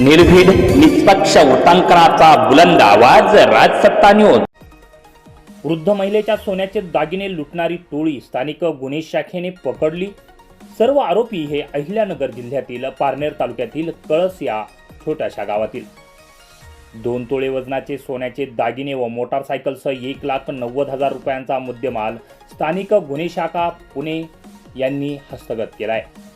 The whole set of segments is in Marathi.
निर्भीड निष्पक्ष वृत्तांकनाचा बुलंद आवाज राजसत्ता न्यूज वृद्ध महिलेच्या सोन्याचे दागिने लुटणारी टोळी स्थानिक गुन्हे शाखेने पकडली. सर्व आरोपी हे अहिल्यानगर जिल्ह्यातील पारनेर तालुक्यातील कळस या छोट्याशा गावातील. दोन तोळे वजनाचे सोन्याचे दागिने व मोटारसायकलसह एक लाख नव्वद हजार रुपयांचा मुद्देमाल स्थानिक गुन्हे शाखा पुणे यांनी हस्तगत केला आहे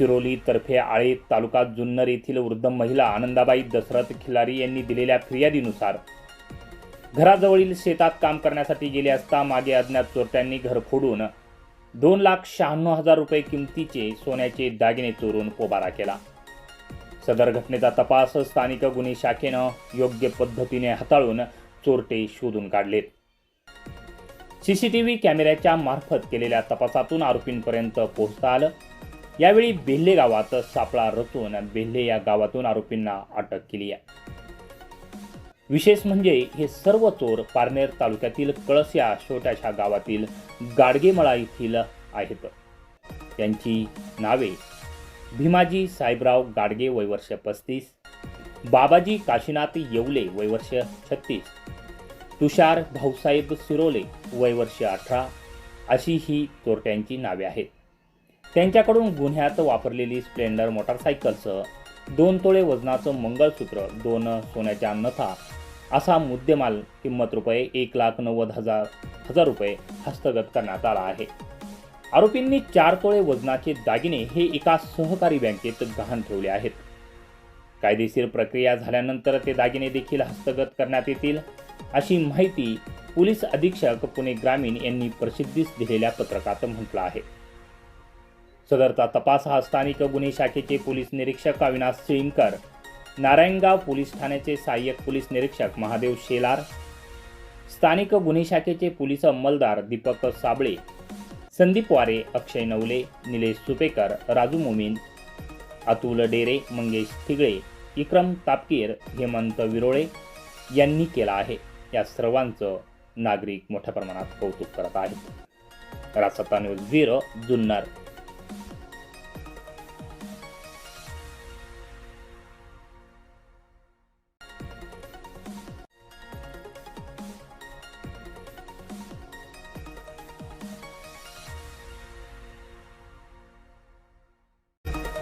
शिरोली तर्फे आळे तालुका जुन्नर येथील वृद्ध महिला आनंदाबाई दशरथ खिलारी यांनी दिलेल्या फिर्यादीनुसार घराजवळील शेतात काम करण्यासाठी गेले असता मागे अज्ञात चोरट्यांनी घर फोडून दोन लाख शहाण्णव हजार रुपये किमतीचे सोन्याचे दागिने चोरून पोबारा केला. सदर घटनेचा तपास स्थानिक गुन्हे शाखेनं योग्य पद्धतीने हाताळून चोरटे शोधून काढलेत सीसीटीव्ही कॅमेऱ्याच्या मार्फत केलेल्या तपासातून आरोपींपर्यंत पोहोचता आलं. यावेळी बेल्हे गावात सापळा रचून बेल्हे या गावातून आरोपींना अटक केली आहे. विशेष म्हणजे हे सर्व चोर पारनेर तालुक्यातील कळस या छोट्याशा गावातील गाडगेमळा येथील आहेत. त्यांची नावे भीमाजी साहेबराव गाडगे वयवर्ष पस्तीस बाबाजी काशीनाथ येवले वयवर्ष छत्तीस तुषार भाऊसाहेब सिरोले वयवर्ष अठरा अशी ही चोरट्यांची नावे आहेत. त्यांच्याकडून गुन्ह्यात वापरलेली स्प्लेंडर मोटारसायकलचं दोन तोळे वजनाचं मंगळसूत्र दोन सोन्याच्या नथा असा मुद्देमाल किंमत रुपये एक लाख नव्वद हजार हजार रुपये हस्तगत करण्यात आला आहे. आरोपींनी चार तोळे वजनाचे दागिने हे एका सहकारी बँकेत गहाण ठेवले आहेत. कायदेशीर प्रक्रिया झाल्यानंतर ते दागिने देखील हस्तगत करण्यात येतील अशी माहिती पोलीस अधीक्षक पुणे ग्रामीण यांनी प्रसिद्धीस दिलेल्या पत्रकात म्हटलं आहे. सदरचा तपास हा स्थानिक गुन्हे शाखेचे पोलीस निरीक्षक अविनाश सिंगकर. नारायणगाव पोलीस ठाण्याचे सहाय्यक पोलीस निरीक्षक महादेव शेलार. स्थानिक गुन्हे शाखेचे पोलीस अंमलदार दीपक साबळे. संदीप वारे अक्षय नवले निलेश सुपेकर राजू मोमीन अतुल डेरे मंगेश थिगळे विक्रम तापकीर हेमंत विरोळे यांनी केला आहे. या सर्वांचं नागरिक मोठ्या प्रमाणात कौतुक करत आहेत. रासत्ता न्यूज ब्युरो जुन्नर.